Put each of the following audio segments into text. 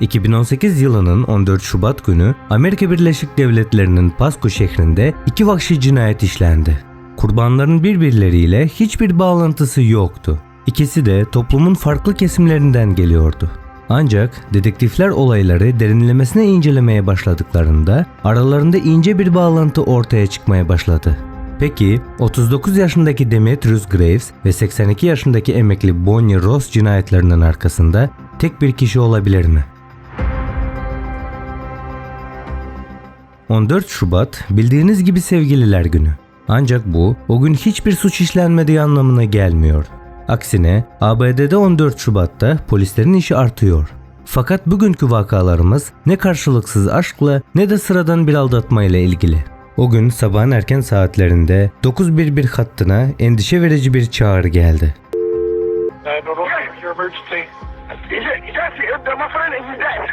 2018 yılının 14 Şubat günü Amerika Birleşik Devletleri'nin Pasco şehrinde iki vahşi cinayet işlendi. Kurbanların birbirleriyle hiçbir bağlantısı yoktu. İkisi de toplumun farklı kesimlerinden geliyordu. Ancak dedektifler olayları derinlemesine incelemeye başladıklarında aralarında ince bir bağlantı ortaya çıkmaya başladı. Peki 39 yaşındaki Demetrius Graves ve 82 yaşındaki emekli Bonnie Ross cinayetlerinin arkasında tek bir kişi olabilir mi? 14 Şubat bildiğiniz gibi sevgililer günü. Ancak bu o gün hiçbir suç işlenmediği anlamına gelmiyor. Aksine ABD'de 14 Şubat'ta polislerin işi artıyor. Fakat bugünkü vakalarımız ne karşılıksız aşkla ne de sıradan bir aldatmayla ilgili. O gün sabahın erken saatlerinde 911 hattına endişe verici bir çağrı geldi. 911, your emergency. Is it, is that it? My friend is dead.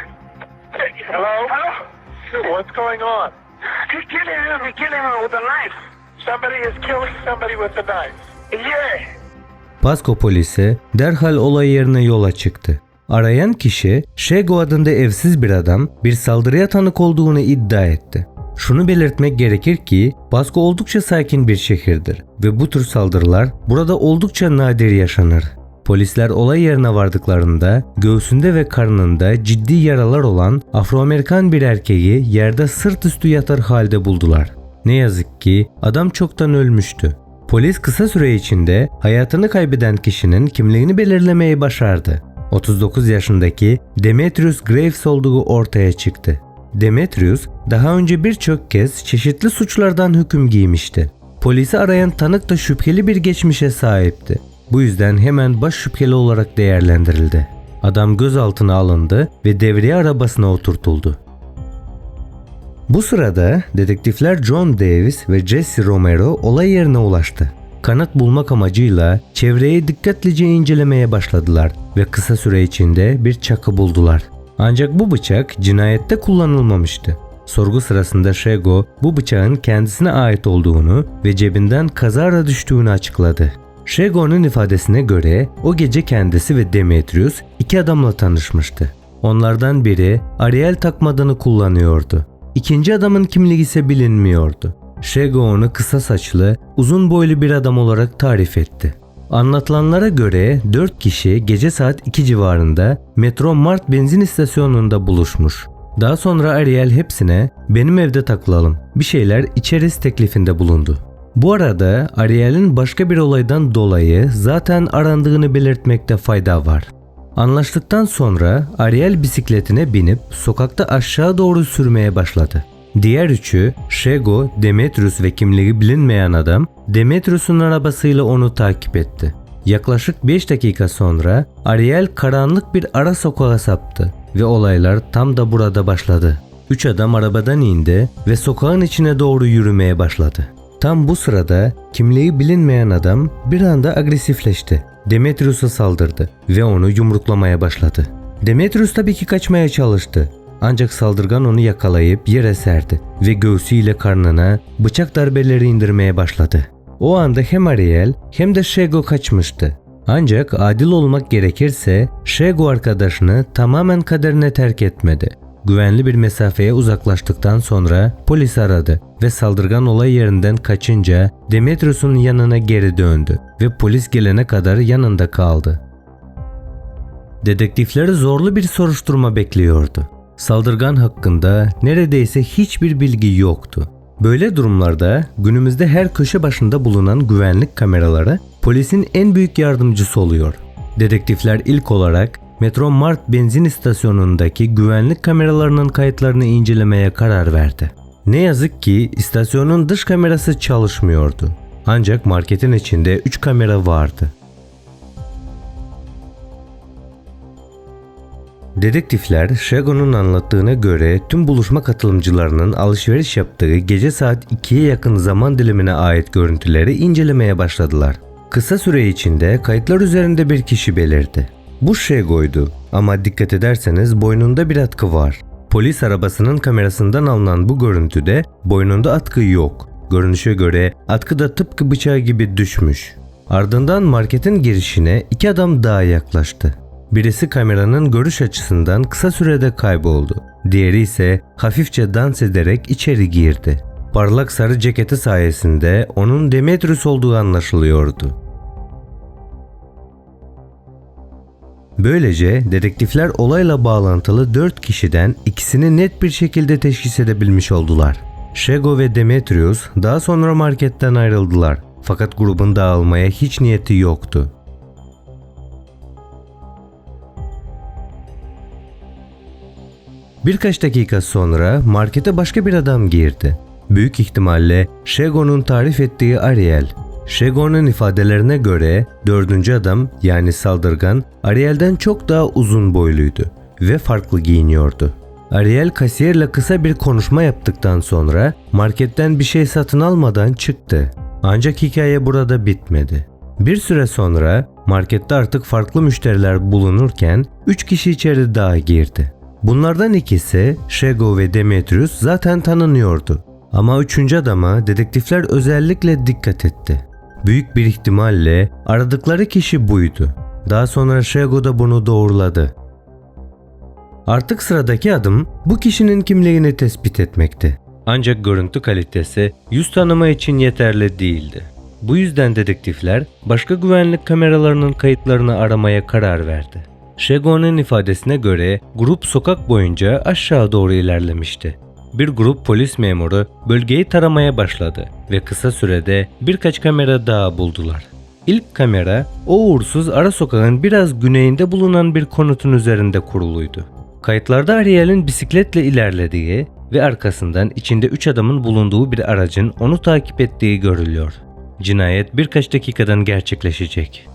Hello? Hello? What's going on? He's killing him. He's killing him with a knife. Somebody is killing somebody with a knife. Yeah. Pasco polisi derhal olay yerine yola çıktı. Arayan kişi Shego adında evsiz bir adam bir saldırıya tanık olduğunu iddia etti. Şunu belirtmek gerekir ki Pasco oldukça sakin bir şehirdir ve bu tür saldırılar burada oldukça nadir yaşanır. Polisler olay yerine vardıklarında göğsünde ve karnında ciddi yaralar olan Afro-Amerikan bir erkeği yerde sırt üstü yatar halde buldular. Ne yazık ki adam çoktan ölmüştü. Polis kısa süre içinde hayatını kaybeden kişinin kimliğini belirlemeyi başardı. 39 yaşındaki Demetrius Graves olduğu ortaya çıktı. Demetrius daha önce birçok kez çeşitli suçlardan hüküm giymişti. Polisi arayan tanık da şüpheli bir geçmişe sahipti. Bu yüzden hemen baş şüpheli olarak değerlendirildi. Adam gözaltına alındı ve devriye arabasına oturtuldu. Bu sırada dedektifler John Davis ve Jesse Romero olay yerine ulaştı. Kanıt bulmak amacıyla çevreyi dikkatlice incelemeye başladılar ve kısa süre içinde bir çakı buldular. Ancak bu bıçak cinayette kullanılmamıştı. Sorgu sırasında Shego bu bıçağın kendisine ait olduğunu ve cebinden kazara düştüğünü açıkladı. Shego'nun ifadesine göre o gece kendisi ve Demetrius iki adamla tanışmıştı. Onlardan biri Ariel takmadığını kullanıyordu. İkinci adamın kimliği ise bilinmiyordu. Shego onu kısa saçlı, uzun boylu bir adam olarak tarif etti. Anlatılanlara göre 4 kişi gece saat 2 civarında Metro Mart benzin istasyonunda buluşmuş. Daha sonra Ariel hepsine benim evde takılalım bir şeyler içeriz teklifinde bulundu. Bu arada Ariel'in başka bir olaydan dolayı zaten arandığını belirtmekte fayda var. Anlaştıktan sonra Ariel bisikletine binip sokakta aşağı doğru sürmeye başladı. Diğer üçü Shego, Demetrius ve kimliği bilinmeyen adam Demetrius'un arabasıyla onu takip etti. Yaklaşık 5 dakika sonra Ariel karanlık bir ara sokağa saptı ve olaylar tam da burada başladı. Üç adam arabadan indi ve sokağın içine doğru yürümeye başladı. Tam bu sırada kimliği bilinmeyen adam bir anda agresifleşti. Demetrius'a saldırdı ve onu yumruklamaya başladı. Demetrius tabii ki kaçmaya çalıştı. Ancak saldırgan onu yakalayıp yere serdi ve göğsüyle karnına bıçak darbeleri indirmeye başladı. O anda hem Ariel hem de Shego kaçmıştı. Ancak adil olmak gerekirse Shego arkadaşını tamamen kaderine terk etmedi. Güvenli bir mesafeye uzaklaştıktan sonra polis aradı ve saldırgan olay yerinden kaçınca Demetrius'un yanına geri döndü ve polis gelene kadar yanında kaldı. Dedektifleri zorlu bir soruşturma bekliyordu. Saldırgan hakkında neredeyse hiçbir bilgi yoktu. Böyle durumlarda günümüzde her köşe başında bulunan güvenlik kameraları polisin en büyük yardımcısı oluyor. Dedektifler ilk olarak Metro Mart benzin istasyonundaki güvenlik kameralarının kayıtlarını incelemeye karar verdi. Ne yazık ki istasyonun dış kamerası çalışmıyordu. Ancak marketin içinde 3 kamera vardı. Dedektifler Shagon'un anlattığına göre tüm buluşma katılımcılarının alışveriş yaptığı gece saat 2'ye yakın zaman dilimine ait görüntüleri incelemeye başladılar. Kısa süre içinde kayıtlar üzerinde bir kişi belirdi. Bu Shago'ydu ama dikkat ederseniz boynunda bir atkı var. Polis arabasının kamerasından alınan bu görüntüde boynunda atkı yok. Görünüşe göre atkı da tıpkı bıçağı gibi düşmüş. Ardından marketin girişine iki adam daha yaklaştı. Birisi kameranın görüş açısından kısa sürede kayboldu. Diğeri ise hafifçe dans ederek içeri girdi. Parlak sarı ceketi sayesinde onun Demetrius olduğu anlaşılıyordu. Böylece dedektifler olayla bağlantılı 4 kişiden ikisini net bir şekilde teşhis edebilmiş oldular. Shego ve Demetrius daha sonra marketten ayrıldılar. Fakat grubun dağılmaya hiç niyeti yoktu. Birkaç dakika sonra markete başka bir adam girdi. Büyük ihtimalle Shego'nun tarif ettiği Ariel. Shego'nun ifadelerine göre dördüncü adam yani saldırgan Ariel'den çok daha uzun boyluydu ve farklı giyiniyordu. Ariel kasiyerle kısa bir konuşma yaptıktan sonra marketten bir şey satın almadan çıktı. Ancak hikaye burada bitmedi. Bir süre sonra markette artık farklı müşteriler bulunurken 3 kişi içeri daha girdi. Bunlardan ikisi Shego ve Demetrius zaten tanınıyordu. Ama üçüncü adama dedektifler özellikle dikkat etti. Büyük bir ihtimalle aradıkları kişi buydu. Daha sonra Shego da bunu doğruladı. Artık sıradaki adım bu kişinin kimliğini tespit etmekti. Ancak görüntü kalitesi yüz tanıma için yeterli değildi. Bu yüzden dedektifler başka güvenlik kameralarının kayıtlarını aramaya karar verdi. Shego'nun ifadesine göre grup sokak boyunca aşağı doğru ilerlemişti. Bir grup polis memuru bölgeyi taramaya başladı ve kısa sürede birkaç kamera daha buldular. İlk kamera o uğursuz ara sokağın biraz güneyinde bulunan bir konutun üzerinde kuruluydu. Kayıtlarda Ariel'in bisikletle ilerlediği ve arkasından içinde 3 adamın bulunduğu bir aracın onu takip ettiği görülüyor. Cinayet birkaç dakikadan gerçekleşecek.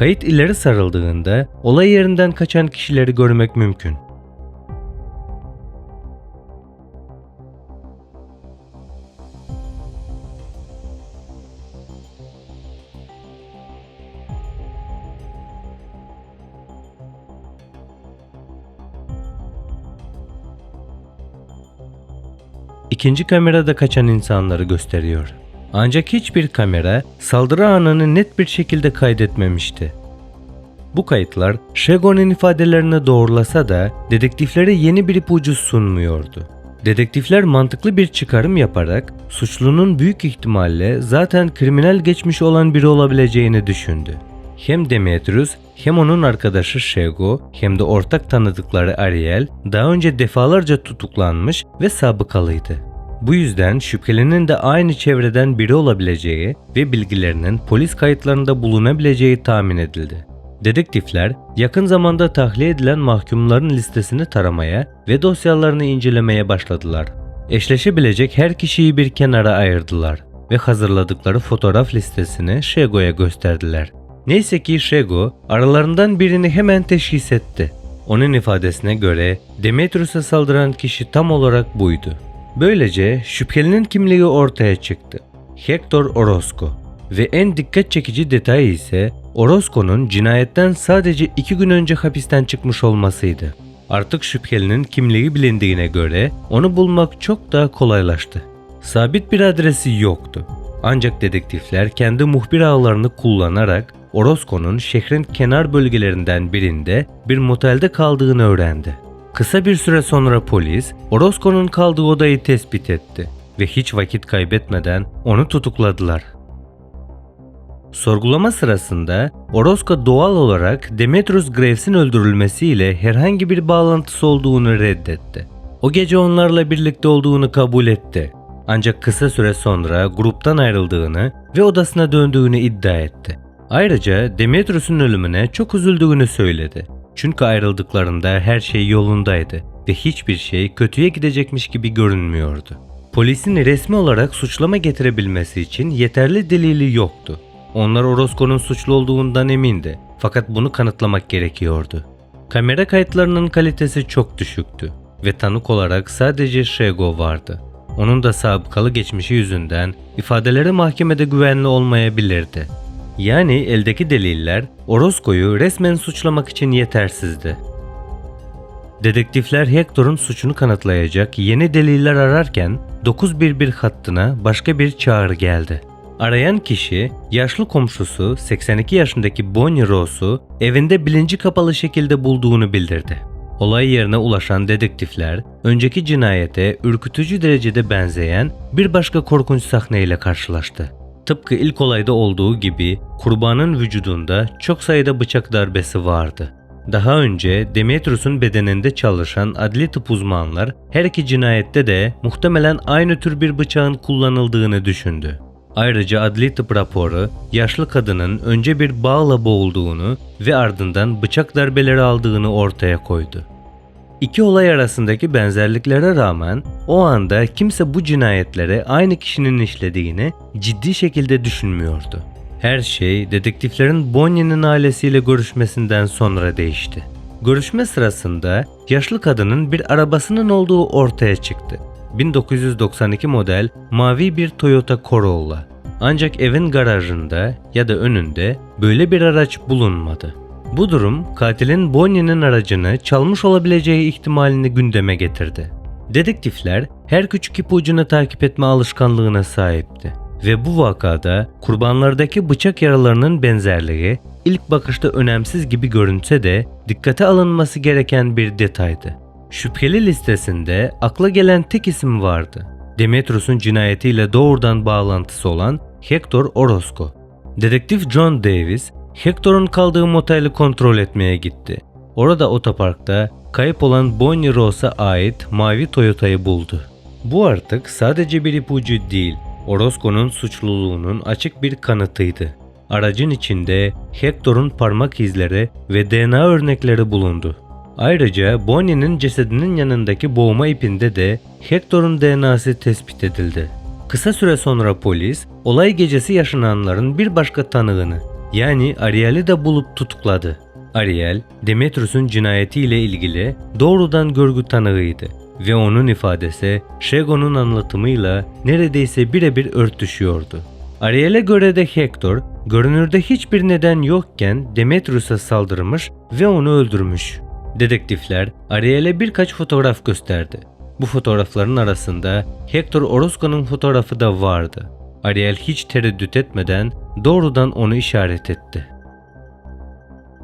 Kayıt ileri sarıldığında olay yerinden kaçan kişileri görmek mümkün. İkinci kamerada kaçan insanları gösteriyor. Ancak hiçbir kamera saldırı anını net bir şekilde kaydetmemişti. Bu kayıtlar Shegon'un ifadelerini doğrulasa da dedektiflere yeni bir ipucu sunmuyordu. Dedektifler mantıklı bir çıkarım yaparak suçlunun büyük ihtimalle zaten kriminal geçmiş olan biri olabileceğini düşündü. Hem Demetrius hem onun arkadaşı Shego hem de ortak tanıdıkları Ariel daha önce defalarca tutuklanmış ve sabıkalıydı. Bu yüzden şüphelinin de aynı çevreden biri olabileceği ve bilgilerinin polis kayıtlarında bulunabileceği tahmin edildi. Dedektifler yakın zamanda tahliye edilen mahkumların listesini taramaya ve dosyalarını incelemeye başladılar. Eşleşebilecek her kişiyi bir kenara ayırdılar ve hazırladıkları fotoğraf listesini Shego'ya gösterdiler. Neyse ki Shego aralarından birini hemen teşhis etti. Onun ifadesine göre Demetrius'a saldıran kişi tam olarak buydu. Böylece şüphelinin kimliği ortaya çıktı. Hector Orozco. Ve en dikkat çekici detay ise Orozco'nun cinayetten sadece iki gün önce hapisten çıkmış olmasıydı. Artık şüphelinin kimliği bilindiğine göre onu bulmak çok daha kolaylaştı. Sabit bir adresi yoktu. Ancak dedektifler kendi muhbir ağlarını kullanarak Orozco'nun şehrin kenar bölgelerinden birinde bir motelde kaldığını öğrendi. Kısa bir süre sonra polis Orozco'nun kaldığı odayı tespit etti ve hiç vakit kaybetmeden onu tutukladılar. Sorgulama sırasında Orozco doğal olarak Demetrius Graves'in öldürülmesiyle herhangi bir bağlantısı olduğunu reddetti. O gece onlarla birlikte olduğunu kabul etti. Ancak kısa süre sonra gruptan ayrıldığını ve odasına döndüğünü iddia etti. Ayrıca Demetrius'un ölümüne çok üzüldüğünü söyledi. Çünkü ayrıldıklarında her şey yolundaydı ve hiçbir şey kötüye gidecekmiş gibi görünmüyordu. Polisin resmi olarak suçlama getirebilmesi için yeterli delili yoktu. Onlar Orozco'nun suçlu olduğundan emindi fakat bunu kanıtlamak gerekiyordu. Kamera kayıtlarının kalitesi çok düşüktü ve tanık olarak sadece Shego vardı. Onun da sabıkalı geçmişi yüzünden ifadeleri mahkemede güvenli olmayabilirdi. Yani eldeki deliller Orozco'yu resmen suçlamak için yetersizdi. Dedektifler Hector'un suçunu kanıtlayacak yeni deliller ararken 911 hattına başka bir çağrı geldi. Arayan kişi yaşlı komşusu 82 yaşındaki Bonnie Rose'u evinde bilinci kapalı şekilde bulduğunu bildirdi. Olay yerine ulaşan dedektifler önceki cinayete ürkütücü derecede benzeyen bir başka korkunç sahneyle karşılaştı. Tıpkı ilk olayda olduğu gibi kurbanın vücudunda çok sayıda bıçak darbesi vardı. Daha önce Demetrius'un bedeninde çalışan adli tıp uzmanlar her iki cinayette de muhtemelen aynı tür bir bıçağın kullanıldığını düşündü. Ayrıca adli tıp raporu yaşlı kadının önce bir bağla boğulduğunu ve ardından bıçak darbeleri aldığını ortaya koydu. İki olay arasındaki benzerliklere rağmen o anda kimse bu cinayetleri aynı kişinin işlediğini ciddi şekilde düşünmüyordu. Her şey dedektiflerin Bonnie'nin ailesiyle görüşmesinden sonra değişti. Görüşme sırasında yaşlı kadının bir arabasının olduğu ortaya çıktı. 1992 model mavi bir Toyota Corolla. Ancak evin garajında ya da önünde böyle bir araç bulunmadı. Bu durum katilin Bonnie'nin aracını çalmış olabileceği ihtimalini gündeme getirdi. Dedektifler her küçük ipucunu takip etme alışkanlığına sahipti ve bu vakada kurbanlardaki bıçak yaralarının benzerliği ilk bakışta önemsiz gibi görünse de dikkate alınması gereken bir detaydı. Şüpheli listesinde akla gelen tek isim vardı. Demetrius'un cinayetiyle doğrudan bağlantısı olan Hector Orozco. Dedektif John Davis, Hector'un kaldığı moteli kontrol etmeye gitti. Orada otoparkta kayıp olan Bonnie Rose'a ait mavi Toyota'yı buldu. Bu artık sadece bir ipucu değil, Orozco'nun suçluluğunun açık bir kanıtıydı. Aracın içinde Hector'un parmak izleri ve DNA örnekleri bulundu. Ayrıca Bonnie'nin cesedinin yanındaki boğma ipinde de Hector'un DNA'sı tespit edildi. Kısa süre sonra polis, olay gecesi yaşananların bir başka tanığını, yani Ariel'i de bulup tutukladı. Ariel, Demetrius'un cinayetiyle ilgili doğrudan görgü tanığıydı ve onun ifadesi Shegon'un anlatımıyla neredeyse birebir örtüşüyordu. Ariel'e göre de Hector, görünürde hiçbir neden yokken Demetrius'a saldırmış ve onu öldürmüş. Dedektifler Ariel'e birkaç fotoğraf gösterdi. Bu fotoğrafların arasında Hector Orozco'nun fotoğrafı da vardı. Ariel hiç tereddüt etmeden doğrudan onu işaret etti.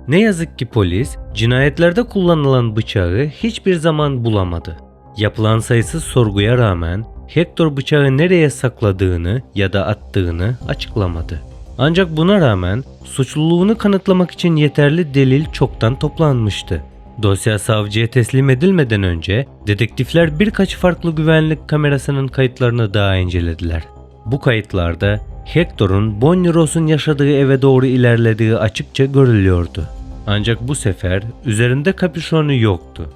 Ne yazık ki polis cinayetlerde kullanılan bıçağı hiçbir zaman bulamadı. Yapılan sayısız sorguya rağmen Hector bıçağı nereye sakladığını ya da attığını açıklamadı. Ancak buna rağmen suçluluğunu kanıtlamak için yeterli delil çoktan toplanmıştı. Dosya savcıya teslim edilmeden önce dedektifler birkaç farklı güvenlik kamerasının kayıtlarını daha incelediler. Bu kayıtlarda Hector'un Bonnie Rose'un yaşadığı eve doğru ilerlediği açıkça görülüyordu. Ancak bu sefer üzerinde kapüşonu yoktu.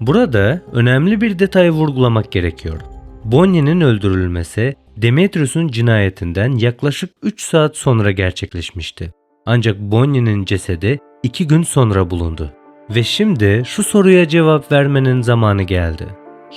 Burada önemli bir detay vurgulamak gerekiyor. Bonnie'nin öldürülmesi Demetrius'un cinayetinden yaklaşık 3 saat sonra gerçekleşmişti. Ancak Bonnie'nin cesedi 2 gün sonra bulundu. Ve şimdi şu soruya cevap vermenin zamanı geldi.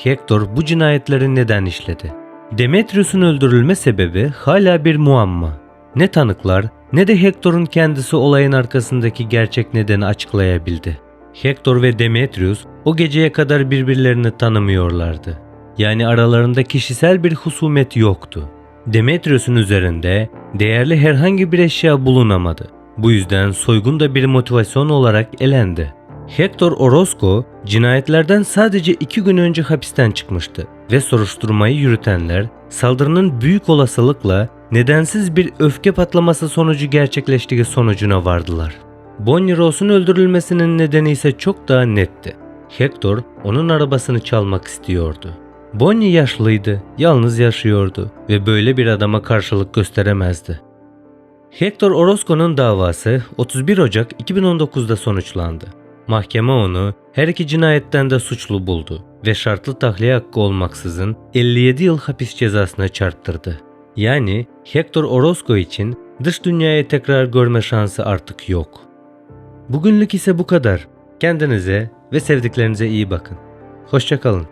Hector bu cinayetleri neden işledi? Demetrius'un öldürülme sebebi hala bir muamma. Ne tanıklar ne de Hector'un kendisi olayın arkasındaki gerçek nedeni açıklayabildi. Hector ve Demetrius o geceye kadar birbirlerini tanımıyorlardı. Yani aralarında kişisel bir husumet yoktu. Demetrius'un üzerinde değerli herhangi bir eşya bulunamadı. Bu yüzden soygun da bir motivasyon olarak elendi. Hector Orozco cinayetlerden sadece iki gün önce hapisten çıkmıştı ve soruşturmayı yürütenler saldırının büyük olasılıkla nedensiz bir öfke patlaması sonucu gerçekleştiği sonucuna vardılar. Bonnie Rose'un öldürülmesinin nedeni ise çok daha netti. Hector onun arabasını çalmak istiyordu. Bonnie yaşlıydı, yalnız yaşıyordu ve böyle bir adama karşılık gösteremezdi. Hector Orozco'nun davası 31 Ocak 2019'da sonuçlandı. Mahkeme onu her iki cinayetten de suçlu buldu ve şartlı tahliye hakkı olmaksızın 57 yıl hapis cezasına çarptırdı. Yani Hector Orozco için dış dünyayı tekrar görme şansı artık yok. Bugünlük ise bu kadar. Kendinize ve sevdiklerinize iyi bakın. Hoşçakalın.